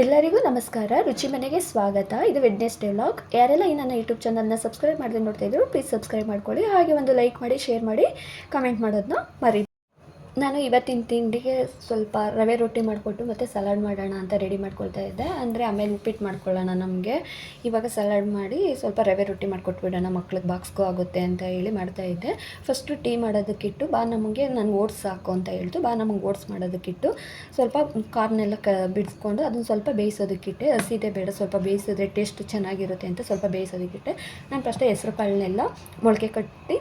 ಎಲ್ಲರಿಗೂ ನಮಸ್ಕಾರ. ರುಚಿ ಮನೆಗೆ ಸ್ವಾಗತ. ಇದು ವೆಡ್ನೆಸ್ಡೇ ವ್ಲಾಗ್ ಯಾರೆಲ್ಲ ಈ ನನ್ನ ಯೂಟ್ಯೂಬ್ ಚಾನಲ್ನ ಸಬ್ಸ್ಕ್ರೈಬ್ ಮಾಡದೆ ನೋಡ್ತಾ ಇದ್ರು ಪ್ಲೀಸ್ ಸಬ್ಸ್ಕ್ರೈಬ್ ಮಾಡ್ಕೊಳ್ಳಿ. ಹಾಗೆ ಒಂದು ಲೈಕ್ ಮಾಡಿ ಶೇರ್ ಮಾಡಿ ಕಮೆಂಟ್ ಮಾಡೋದನ್ನ ಮರಿ ನಾನು ಇವತ್ತಿನ ತಿಂಡಿಗೆ ಸ್ವಲ್ಪ ರವೆ ರೊಟ್ಟಿ ಮಾಡಿಕೊಟ್ಟು ಮತ್ತು ಸಲಾಡ್ ಮಾಡೋಣ ಅಂತ ರೆಡಿ ಮಾಡ್ಕೊಳ್ತಾ ಇದ್ದೆ. ಅಂದರೆ ಆಮೇಲೆ ಉಪ್ಪಿಟ್ಟು ಮಾಡ್ಕೊಳ್ಳೋಣ ನಮಗೆ. ಇವಾಗ ಸಲಾಡ್ ಮಾಡಿ ಸ್ವಲ್ಪ ರವೆ ರೊಟ್ಟಿ ಮಾಡಿಕೊಟ್ಬಿಡೋಣ, ಮಕ್ಳಿಗೆ ಬಾಕ್ಸ್ಗೂ ಆಗುತ್ತೆ ಅಂತ ಹೇಳಿ ಮಾಡ್ತಾ ಇದ್ದೆ. ಫಸ್ಟು ಟೀ ಮಾಡೋದಕ್ಕಿಟ್ಟು ಬಾ ನಮಗೆ, ನಾನು ಓಟ್ಸ್ ಸಾಕು ಅಂತ ಹೇಳ್ತು. ಬಾ ನಮಗೆ ಓಟ್ಸ್ ಮಾಡೋದಕ್ಕಿಟ್ಟು ಸ್ವಲ್ಪ ಕಾರ್ನೆಲ್ಲ ಕ ಬಿಡಿಸ್ಕೊಂಡು ಅದನ್ನು ಸ್ವಲ್ಪ ಬೇಯಿಸೋದಕ್ಕಿಟ್ಟೆ. ಹಸಿದೆ ಬೇಡ, ಸ್ವಲ್ಪ ಬೇಯಿಸಿದ್ರೆ ಟೇಸ್ಟ್ ಚೆನ್ನಾಗಿರುತ್ತೆ ಅಂತ ಸ್ವಲ್ಪ ಬೇಯಿಸೋದಕ್ಕಿಟ್ಟೆ. ನಾನು ಫಸ್ಟ್ ಹೆಸ್ರು ಕಾಳನ್ನೆಲ್ಲ ಮೊಳಕೆ ಕಟ್ಟಿ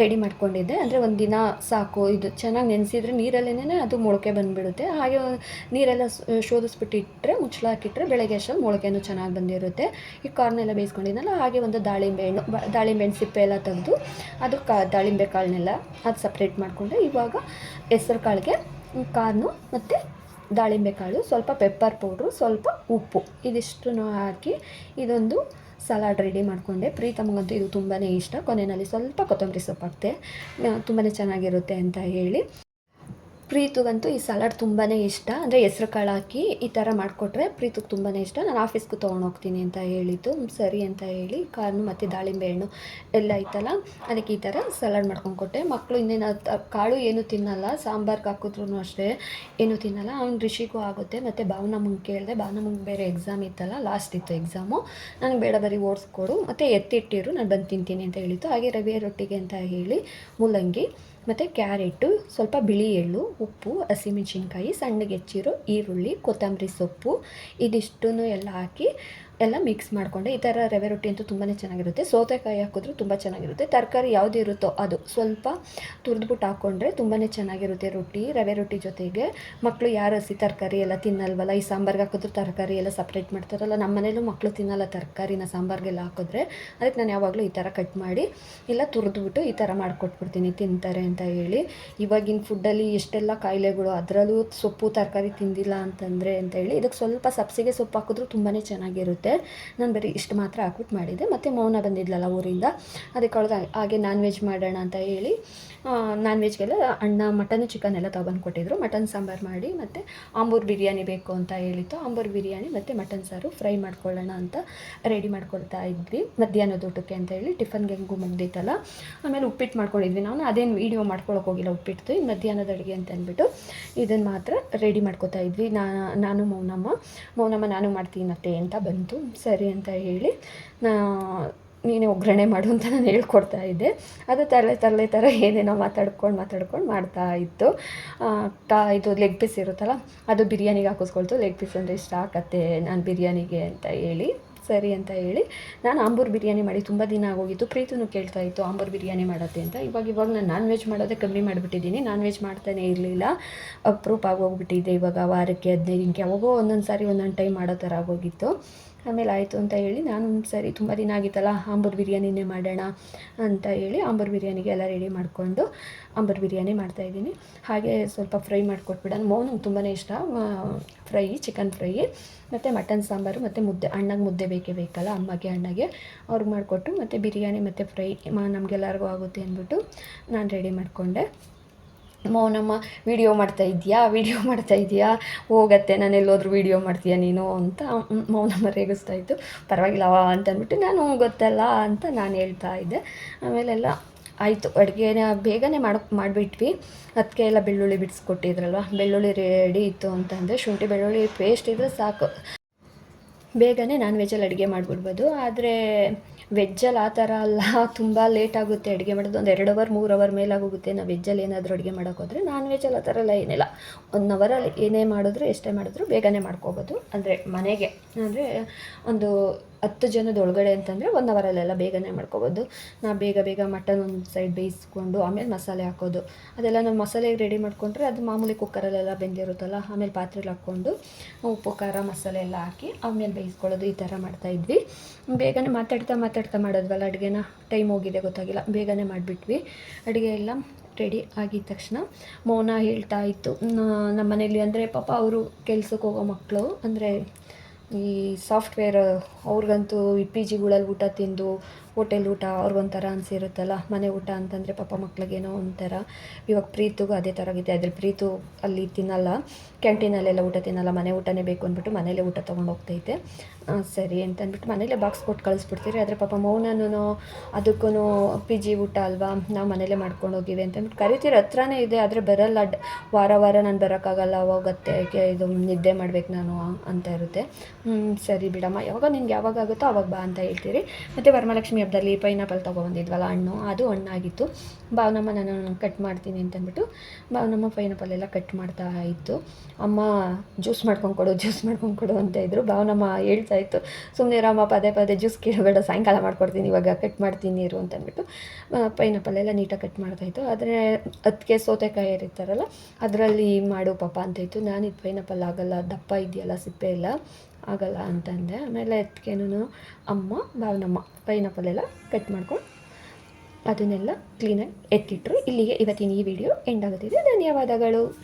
ರೆಡಿ ಮಾಡ್ಕೊಂಡಿದ್ದೆ. ಅಂದರೆ ಒಂದು ದಿನ ಸಾಕು, ಇದು ಚೆನ್ನಾಗಿ ನೆನೆಸಿದ್ರೆ ನೀರಲ್ಲೇ ಅದು ಮೊಳಕೆ ಬಂದುಬಿಡುತ್ತೆ. ಹಾಗೆ ನೀರೆಲ್ಲ ಶೋಧಿಸ್ಬಿಟ್ಟು ಇಟ್ಟರೆ ಮುಚ್ಚಳ ಹಾಕಿಟ್ರೆ ಬೆಳಗ್ಗೆ ಅಷ್ಟು ಮೊಳಕೆನೂ ಚೆನ್ನಾಗಿ ಬಂದಿರುತ್ತೆ. ಈ ಕಾರ್ನೆಲ್ಲ ಬೇಯಿಸ್ಕೊಂಡಿದ್ನಲ್ಲ, ಹಾಗೆ ಒಂದು ದಾಳಿಂಬೆ ಹಣ್ಣು ದಾಳಿಂಬೆ ಹಣ್ಣು ಸಿಪ್ಪೆ ಎಲ್ಲ ತೆಗೆದು ಅದು ಕಾ, ದಾಳಿಂಬೆ ಕಾಳನ್ನೆಲ್ಲ ಅದು ಸಪ್ರೇಟ್ ಮಾಡಿಕೊಂಡೆ ಇವಾಗ ಹೆಸರು ಕಾಳಿಗೆ ಕಾರ್ನು ಮತ್ತು ದಾಳಿಂಬೆ ಕಾಳು, ಸ್ವಲ್ಪ ಪೆಪ್ಪರ್ ಪೌಡ್ರು ಸ್ವಲ್ಪ ಉಪ್ಪು ಇದಿಷ್ಟನ್ನು ಹಾಕಿ ಇದೊಂದು ಸಲಾಡ್ ರೆಡಿ ಮಾಡಿಕೊಂಡೆ. ಪ್ರೀತಮ್ಗಂತೂ ಇದು ತುಂಬಾ ಇಷ್ಟ. ಕೊನೆಯಲ್ಲಿ ಸ್ವಲ್ಪ ಕೊತ್ತಂಬರಿ ಸೊಪ್ಪು ಹಾಕ್ತೆ ತುಂಬಾ ಚೆನ್ನಾಗಿರುತ್ತೆ ಅಂತ ಹೇಳಿ. ಪ್ರೀತುಗಂತೂ ಈ ಸಲಾಡ್ ತುಂಬಾ ಇಷ್ಟ. ಅಂದರೆ ಹೆಸ್ರು ಕಾಳು ಹಾಕಿ ಈ ಥರ ಮಾಡಿಕೊಟ್ರೆ ಪ್ರೀತಿಗೆ ತುಂಬಾ ಇಷ್ಟ. ನಾನು ಆಫೀಸ್ಗೂ ತೊಗೊಂಡೋಗ್ತೀನಿ ಅಂತ ಹೇಳಿದ್ದು. ಸರಿ ಅಂತ ಹೇಳಿ ಕಾರ್ನು ಮತ್ತು ದಾಳಿಂಬೆ ಹಣ್ಣು ಎಲ್ಲ ಐತಲ್ಲ, ಅದಕ್ಕೆ ಈ ಥರ ಸಲಾಡ್ ಮಾಡ್ಕೊಂಡು ಕೊಟ್ಟೆ. ಮಕ್ಕಳು ಇನ್ನೇನು ಕಾಳು ಏನು ತಿನ್ನಲ್ಲ, ಸಾಂಬಾರ್ಗೆ ಹಾಕಿದ್ರು ಅಷ್ಟೇ ಏನು ತಿನ್ನಲ್ಲ. ಅವ್ನು ರಿಷಿಗೂ ಆಗುತ್ತೆ, ಮತ್ತು ಭಾವನ ಮುಂಗೆ ಕೇಳಿದೆ. ಭಾವನ ಮುಂಗೆ ಬೇರೆ ಎಕ್ಸಾಮ್ ಇತ್ತಲ್ಲ ಲಾಸ್ಟ್ ಇತ್ತು ಎಕ್ಸಾಮು ನನಗೆ ಬೇಡ ಬರೀ ಓಡಿಸ್ಕೊಡು ಮತ್ತು ಎತ್ತಿಟ್ಟಿರು, ನಾನು ಬಂದು ತಿಂತೀನಿ ಅಂತ ಹೇಳಿತ್ತು ಹಾಗೆ ರವಿಯ ರೊಟ್ಟಿಗೆ ಅಂತ ಹೇಳಿ ಮುಲ್ಲಂಗಿ ಮತ್ತು ಕ್ಯಾರೆಟು, ಸ್ವಲ್ಪ ಬಿಳಿ ಎಳ್ಳು, ಉಪ್ಪು, ಹಸಿಮೆಣಸಿನ್ಕಾಯಿ, ಸಣ್ಣಗೆ ಹೆಚ್ಚಿರೋ ಈರುಳ್ಳಿ, ಕೊತ್ತಂಬರಿ ಸೊಪ್ಪು, ಇದಿಷ್ಟನ್ನು ಎಲ್ಲ ಹಾಕಿ ಎಲ್ಲ ಮಿಕ್ಸ್ ಮಾಡಿಕೊಂಡೆ. ಈ ಥರ ರವೆ ರೊಟ್ಟಿ ಅಂತೂ ತುಂಬಾ ಚೆನ್ನಾಗಿರುತ್ತೆ. ಸೌತೆಕಾಯಿ ಹಾಕಿದ್ರು ತುಂಬ ಚೆನ್ನಾಗಿರುತ್ತೆ. ತರಕಾರಿ ಯಾವುದು ಇರುತ್ತೋ ಅದು ಸ್ವಲ್ಪ ತುರಿದ್ಬಿಟ್ಟು ಹಾಕ್ಕೊಂಡ್ರೆ ತುಂಬಾ ಚೆನ್ನಾಗಿರುತ್ತೆ ರೊಟ್ಟಿ, ರವೆ ರೊಟ್ಟಿ ಜೊತೆಗೆ. ಮಕ್ಕಳು ಯಾರು ಹಸಿ ತರಕಾರಿ ಎಲ್ಲ ತಿನ್ನಲ್ವಲ್ಲ? ಈ ಸಾಂಬಾರ್ಗೆ ಹಾಕಿದ್ರು ತರಕಾರಿ ಎಲ್ಲ ಸಪ್ರೇಟ್ ಮಾಡ್ತಾರಲ್ಲ? ನಮ್ಮ ಮನೇಲೂ ಮಕ್ಕಳು ತಿನ್ನಲ್ಲ ತರಕಾರಿನ ಸಾಂಬಾರ್ಗೆಲ್ಲ ಹಾಕಿದ್ರೆ. ಅದಕ್ಕೆ ನಾನು ಯಾವಾಗಲೂ ಈ ಥರ ಕಟ್ ಮಾಡಿ ಇಲ್ಲ ತುರಿದ್ಬಿಟ್ಟು ಈ ಥರ ಮಾಡಿಕೊಟ್ಬಿಡ್ತೀನಿ. ತಿಂತಾರೆ ಅಂತ ಹೇಳಿ. ಇವಾಗಿನ ಫುಡ್ಡಲ್ಲಿ ಎಷ್ಟೆಲ್ಲ ಕಾಯಿಲೆಗಳು, ಅದರಲ್ಲೂ ಸೊಪ್ಪು ತರಕಾರಿ ತಿಂದಿಲ್ಲ ಅಂತಂದರೆ ಅಂತ ಹೇಳಿ ಇದಕ್ಕೆ ಸ್ವಲ್ಪ ಸಬ್ಸಿಗೆ ಸೊಪ್ಪು ಹಾಕಿದ್ರು ತುಂಬಾ ಚೆನ್ನಾಗಿರುತ್ತೆ. ನಾನು ಬರೀ ಇಷ್ಟು ಮಾತ್ರ ಹಾಕ್ಬಿಟ್ಟು ಮಾಡಿದ್ದೆ ಮತ್ತು ಮೌನ ಬಂದಿದ್ಲಲ್ಲ ಊರಿಂದ, ಅದಕ್ಕೆ ಅವಳಿಗೆ ಹಾಗೆ ನಾನ್ ವೆಜ್ ಮಾಡೋಣ ಅಂತ ಹೇಳಿ ನಾನ್ ವೆಜ್ಗೆಲ್ಲ ಅಣ್ಣ ಮಟನ್ ಚಿಕನ್ ಎಲ್ಲ ತೊಗೊಂಡು ಕೊಟ್ಟಿದ್ರು. ಮಟನ್ ಸಾಂಬಾರು ಮಾಡಿ, ಮತ್ತು ಆಂಬೂರ್ ಬಿರಿಯಾನಿ ಬೇಕು ಅಂತ ಹೇಳಿತ್ತು. ಆಂಬೂರ್ ಬಿರಿಯಾನಿ ಮತ್ತು ಮಟನ್ ಸಾರು ಫ್ರೈ ಮಾಡ್ಕೊಳ್ಳೋಣ ಅಂತ ರೆಡಿ ಮಾಡ್ಕೊಳ್ತಾ ಇದ್ವಿ. ಮಧ್ಯಾಹ್ನದ ಊಟಕ್ಕೆ ಅಂತ ಹೇಳಿ ಟಿಫನ್ಗೆ ಹೆಂಗೂ ಮುಗ್ದಿತ್ತಲ್ಲ. ಆಮೇಲೆ ಉಪ್ಪಿಟ್ಟು ಮಾಡ್ಕೊಂಡಿದ್ವಿ ನಾನು ಅದೇನು ವೀಡಿಯೋ ಮಾಡ್ಕೊಳಕ್ಕೆ ಹೋಗಿಲ್ಲ ಉಪ್ಪಿಟ್ಟು. ಈ ಮಧ್ಯಾಹ್ನದ ಅಡುಗೆ ಅಂತ ಅಂದ್ಬಿಟ್ಟು ಇದನ್ನು ಮಾತ್ರ ರೆಡಿ ಮಾಡ್ಕೊತಾ ಇದ್ವಿ. ನಾನು ಮೌನಮ್ಮ. ಮೌನಮ್ಮ, ನಾನು ಮಾಡ್ತೀನಿ ಅತ್ತೆ ಅಂತ ಬಂತು. ಸರಿ ಅಂತ ಹೇಳಿ ನಾ ನೀನೇ ಒಗ್ಗರಣೆ ಮಾಡು ಅಂತ ನಾನು ಹೇಳ್ಕೊಡ್ತಾ ಇದ್ದೆ. ಅದು ತರಲೆ ತರಲೆ ಥರ ಏನೇನೋ ಮಾತಾಡ್ಕೊಂಡು ಮಾತಾಡ್ಕೊಂಡು ಮಾಡ್ತಾ ಇತ್ತು. ಕಾ, ಇದು ಲೆಗ್ ಪೀಸ್ ಇರುತ್ತಲ್ಲ, ಅದು ಬಿರಿಯಾನಿಗೆ ಹಾಕಿಸ್ಕೊಳ್ತು. ಲೆಗ್ ಪೀಸ್ ಅಂದರೆ ಇಷ್ಟ ಆಗತ್ತೆ, ನಾನು ಬಿರಿಯಾನಿಗೆ ಅಂತ ಹೇಳಿ, ಸರಿ ಅಂತ ಹೇಳಿ. ನಾನು ಆಂಬೂರ್ ಬಿರಿಯಾನಿ ಮಾಡಿ ತುಂಬ ದಿನ ಆಗೋಗಿತ್ತು. ಪ್ರೀತಿನೂ ಕೇಳ್ತಾ ಇತ್ತು, ಆಂಬೂರ್ ಬಿರಿಯಾನಿ ಮಾಡುತ್ತೆ ಅಂತ. ಇವಾಗ ಇವಾಗ ನಾನು ನಾನ್ ವೆಜ್ ಮಾಡೋದೇ ಕಮ್ಮಿ ಮಾಡಿಬಿಟ್ಟಿದ್ದೀನಿ. ನಾನ್ ವೆಜ್ ಮಾಡ್ತಾನೆ ಇರಲಿಲ್ಲ. ಅಪ್ರೂಪ್ ಆಗೋಗ್ಬಿಟ್ಟಿದೆ ಇವಾಗ ವಾರಕ್ಕೆ ಹದಿನೈದು ದಿನಕ್ಕೆ ಯಾವಾಗೋ ಒಂದೊಂದು ಸಾರಿ ಒಂದೊಂದು ಟೈಮ್ ಮಾಡೋ ಥರ ಆಗೋಗಿತ್ತು. ಆಮೇಲೆ ಆಯಿತು ಅಂತ ಹೇಳಿ ನಾನು ಸರಿ ತುಂಬ ದಿನ ಆಗಿತ್ತಲ್ಲ, ಆಂಬೂರ್ ಬಿರಿಯಾನಿನೇ ಮಾಡೋಣ ಅಂತ ಹೇಳಿ ಆಂಬೂರ್ ಬಿರಿಯಾನಿಗೆ ಎಲ್ಲ ರೆಡಿ ಮಾಡಿಕೊಂಡು ಆಂಬೂರ್ ಬಿರಿಯಾನಿ ಮಾಡ್ತಾಯಿದ್ದೀನಿ ಹಾಗೆ ಸ್ವಲ್ಪ ಫ್ರೈ ಮಾಡಿಕೊಟ್ಬಿಡೋಣ ಮೌನಿಗೆ ತುಂಬಾ ಇಷ್ಟ. ಫ್ರೈ ಚಿಕನ್ ಫ್ರೈ, ಮತ್ತು ಮಟನ್ ಸಾಂಬಾರು, ಮತ್ತು ಮುದ್ದೆ, ಅಣ್ಣಗೆ ಮುದ್ದೆ ಬೇಕೇ ಬೇಕಲ್ಲ, ಅಮ್ಮಗೆ, ಅಣ್ಣಗೆ ಅವ್ರಿಗೆ ಮಾಡಿಕೊಟ್ಟು, ಮತ್ತು ಬಿರಿಯಾನಿ ಮತ್ತು ಫ್ರೈ ನಮಗೆಲ್ಲರಿಗೂ ಆಗುತ್ತೆ ಅಂದ್ಬಿಟ್ಟು ನಾನು ರೆಡಿ ಮಾಡಿಕೊಂಡೆ. ಮೌನಮ್ಮ ವಿಡಿಯೋ ಮಾಡ್ತಾ ಇದೆಯಾ ವಿಡಿಯೋ ಮಾಡ್ತಾ ಇದೆಯಾ ಹೋಗತ್ತೆ, ನಾನು ಎಲ್ಲೋದ್ರೂ ವಿಡಿಯೋ ಮಾಡ್ತೀಯಾ ನೀನು ಅಂತ ಮೌನಮ್ಮ ರೇಗಿಸ್ತಾ ಇತ್ತು ಪರವಾಗಿಲ್ಲ ಅಂತ ಅಂದ್ಬಿಟ್ಟು ನಾನು ಗೊತ್ತಲ್ಲ ಅಂತ ನಾನು ಹೇಳ್ತಾ ಇದ್ದೆ. ಆಮೇಲೆಲ್ಲ ಆಯಿತು, ಅಡುಗೆನ ಬೇಗನೆ ಮಾಡಕ್ಕೆ ಮಾಡಿಬಿಟ್ವಿ. ಅದಕ್ಕೆ ಎಲ್ಲ ಬೆಳ್ಳುಳ್ಳಿ ಬಿಡಿಸ್ಕೊಟ್ಟಿದ್ರಲ್ವ? ಬೆಳ್ಳುಳ್ಳಿ ರೆಡಿ ಇತ್ತು ಅಂತಂದರೆ ಶುಂಠಿ ಬೆಳ್ಳುಳ್ಳಿ ಪೇಸ್ಟ್ ಇದ್ದರೆ ಸಾಕು. ಬೇಗನೆ ನಾನ್ ವೆಜ್ಜಲ್ಲಿ ಅಡುಗೆ ಮಾಡಿಬಿಡ್ಬೋದು. ಆದರೆ ವೆಜ್ಜಲ್ಲಿ ಆ ಥರ ಅಲ್ಲ. ತುಂಬ ಲೇಟ್ ಆಗುತ್ತೆ ಅಡುಗೆ ಮಾಡೋದು. ಒಂದು ಎರಡು ಅವರ್ ಮೂರು ಅವರ್ ಮೇಲಾಗೋಗುತ್ತೆ ನಾವು ವೆಜ್ಜಲ್ಲಿ ಏನಾದರೂ ಅಡುಗೆ ಮಾಡೋಕ್ಕೋದ್ರೆ ನಾನ್ ವೆಜ್ಜಲ್ಲಿ ಆ ಥರ ಎಲ್ಲ ಏನಿಲ್ಲ. ಒನ್ ಅವರಲ್ಲಿ ಏನೇ ಮಾಡಿದ್ರು ಎಷ್ಟೇ ಮಾಡಿದ್ರು ಬೇಗನೆ ಮಾಡ್ಕೋಬೋದು. ಅಂದರೆ ಮನೆಗೆ. ಅಂದರೆ ಒಂದು ಹತ್ತು ಜನದ ಒಳಗಡೆ ಅಂತಂದರೆ ಒನ್ ಅವರಲ್ಲೆಲ್ಲ ಬೇಗನೆ ಮಾಡ್ಕೋಬೋದು. ನಾ ಬೇಗ ಬೇಗ ಮಟನ್ ಒಂದು ಸೈಡ್ ಬೇಯಿಸ್ಕೊಂಡು, ಆಮೇಲೆ ಮಸಾಲೆ ಹಾಕೋದು. ಅದೆಲ್ಲ ನಾವು ಮಸಾಲೆ ರೆಡಿ ಮಾಡ್ಕೊಂಡ್ರೆ ಅದು ಮಾಮೂಲಿ ಕುಕ್ಕರಲ್ಲೆಲ್ಲ ಬೆಂದಿರುತ್ತಲ್ಲ, ಆಮೇಲೆ ಪಾತ್ರೆಲಿ ಹಾಕ್ಕೊಂಡು ಉಪ್ಪು, ಖಾರ, ಮಸಾಲೆ ಎಲ್ಲ ಹಾಕಿ ಆಮೇಲೆ ಬೇಯಿಸ್ಕೊಳ್ಳೋದು ಈ ಥರ ಮಾಡ್ತಾಯಿದ್ವಿ ಬೇಗನೆ ಮಾತಾಡ್ತಾ ಮಾತಾಡ್ತಾ ಮಾಡೋದ್ವಲ್ಲ ಅಡುಗೆನ? ಟೈಮ್ ಹೋಗಿದೆ ಗೊತ್ತಾಗಿಲ್ಲ. ಬೇಗನೆ ಮಾಡಿಬಿಟ್ವಿ. ಅಡುಗೆ ಎಲ್ಲ ರೆಡಿ ಆಗಿದ ತಕ್ಷಣ ಮೌನ ಹೇಳ್ತಾ ಇತ್ತು. ನಮ್ಮ ಮನೇಲಿ ಅಂದರೆ ಪಾಪ ಅವರು ಕೆಲ್ಸಕ್ಕೆ ಹೋಗೋ ಮಕ್ಕಳು ಅಂದರೆ ಈ ಸಾಫ್ಟ್ವೇರ್ ಅವ್ರಿಗಂತೂ ಇ ಪಿ ಜಿಗಳಲ್ಲಿ ಊಟ ತಿಂದು ಹೋಟೆಲ್ ಊಟ ಅವ್ರಿಗೊಂಥರ ಅನಿಸಿರುತ್ತಲ್ಲ, ಮನೆ ಊಟ ಅಂತಂದರೆ ಪಾಪ ಮಕ್ಳಿಗೇನೋ ಒಂಥರ. ಇವಾಗ ಪ್ರೀತಿಗೂ ಅದೇ ಥರ ಆಗಿದೆ. ಅದ್ರಲ್ಲಿ ಪ್ರೀತು ಅಲ್ಲಿ ತಿನ್ನಲ್ಲ, ಕ್ಯಾಂಟೀನಲ್ಲೆಲ್ಲ ಊಟ ತಿನ್ನಲ್ಲ, ಮನೆ ಊಟನೇ ಬೇಕು ಅಂದ್ಬಿಟ್ಟು ಮನೇಲೇ ಊಟ ತೊಗೊಂಡು ಹೋಗ್ತೈತೆ. ಸರಿ ಅಂತ ಅಂದ್ಬಿಟ್ಟು ಮನೇಲೇ ಬಾಕ್ಸ್ ಕೊಟ್ಟು ಕಳಿಸ್ಬಿಡ್ತೀರಿ. ಆದರೆ ಪಾಪ ಮೌನನೂ ಅದಕ್ಕೂ ಪಿ ಜಿ ಊಟ ಅಲ್ವಾ, ನಾವು ಮನೇಲೇ ಮಾಡ್ಕೊಂಡು ಹೋಗಿವೆ ಅಂತ ಅಂದ್ಬಿಟ್ಟು ಕರಿತೀರಿ. ಹತ್ರನೇ ಇದೆ, ಆದರೆ ಬರಲ್ಲ. ವಾರ ವಾರ ನಾನು ಬರೋಕ್ಕಾಗಲ್ಲ ಹೋಗುತ್ತೆ ಇದು ನಿದ್ದೆ ಮಾಡ್ಬೇಕು ನಾನು ಅಂತ ಇರುತ್ತೆ. ಸರಿ ಬಿಡಮ್ಮ. ಯಾವಾಗ ನಿನ್ಗೆ ಯಾವಾಗ ಆಗುತ್ತೋ ಅವಾಗ ಬಾ ಅಂತ ಹೇಳ್ತೀರಿ. ಮತ್ತು ವರಮಹಾಲಕ್ಷ್ಮಿ ಹಬ್ಬದಲ್ಲಿ ಪೈನಾಪಲ್ ತೊಗೊಬಂದಿದ್ವಲ್ಲ, ಹಣ್ಣು, ಅದು ಹಣ್ಣಾಗಿತ್ತು. ಭಾವನಮ್ಮ, ನಾನು ಕಟ್ ಮಾಡ್ತೀನಿ ಅಂತಂದ್ಬಿಟ್ಟು ಭಾವನಮ್ಮ ಪೈನಾಪಲ್ ಎಲ್ಲ ಕಟ್ ಮಾಡ್ತಾ ಇತ್ತು. ಅಮ್ಮ ಜ್ಯೂಸ್ ಮಾಡ್ಕೊಂಡು ಕೊಡು ಜ್ಯೂಸ್ ಮಾಡ್ಕೊಂಡು ಕೊಡು, ಅಂತ ಇದ್ದರು ಭಾವನಮ್ಮ ಹೇಳ್ತಾ ಇತ್ತು ಸುಮ್ಮನೆ ರಾಮ ಪದೇ ಪದೇ ಜ್ಯೂಸ್ ಕೇಳಬೇಡ, ಸಾಯಂಕಾಲ ಮಾಡ್ಕೊಡ್ತೀನಿ, ಇವಾಗ ಕಟ್ ಮಾಡ್ತೀನಿ ಇರು, ಅಂತಂದ್ಬಿಟ್ಟು ಪೈನಾಪಲ್ ಎಲ್ಲ ನೀಟಾಗಿ ಕಟ್ ಮಾಡ್ತಾಯಿತ್ತು ಆದರೆ ಅದಕ್ಕೆ ಸೌತೆಕಾಯಿ ಇರ್ತಾರಲ್ಲ ಅದರಲ್ಲಿ ಮಾಡು ಪಾಪ ಅಂತ ಇತ್ತು. ನಾನು ಇದು ಪೈನಾಪಲ್ ಆಗಲ್ಲ, ದಪ್ಪ ಇದೆಯಲ್ಲ, ಸಿಪ್ಪೆ ಎಲ್ಲ. ಆಗಲ್ಲ ಅಂತಂದೆ. ಆಮೇಲೆ ಅದಕ್ಕೇನು ಅಮ್ಮ, ಭಾವನಮ್ಮ ಪೈನಾಪಲ್ ಎಲ್ಲ ಕಟ್ ಮಾಡ್ಕೊಂಡು ಅದನ್ನೆಲ್ಲ ಕ್ಲೀನಾಗಿ ಎತ್ತಿಟ್ರು. ಇಲ್ಲಿಗೆ ಇವತ್ತಿನ ಈ ವಿಡಿಯೋ ಎಂಡ್ ಆಗುತ್ತಿದೆ. ಧನ್ಯವಾದಗಳು.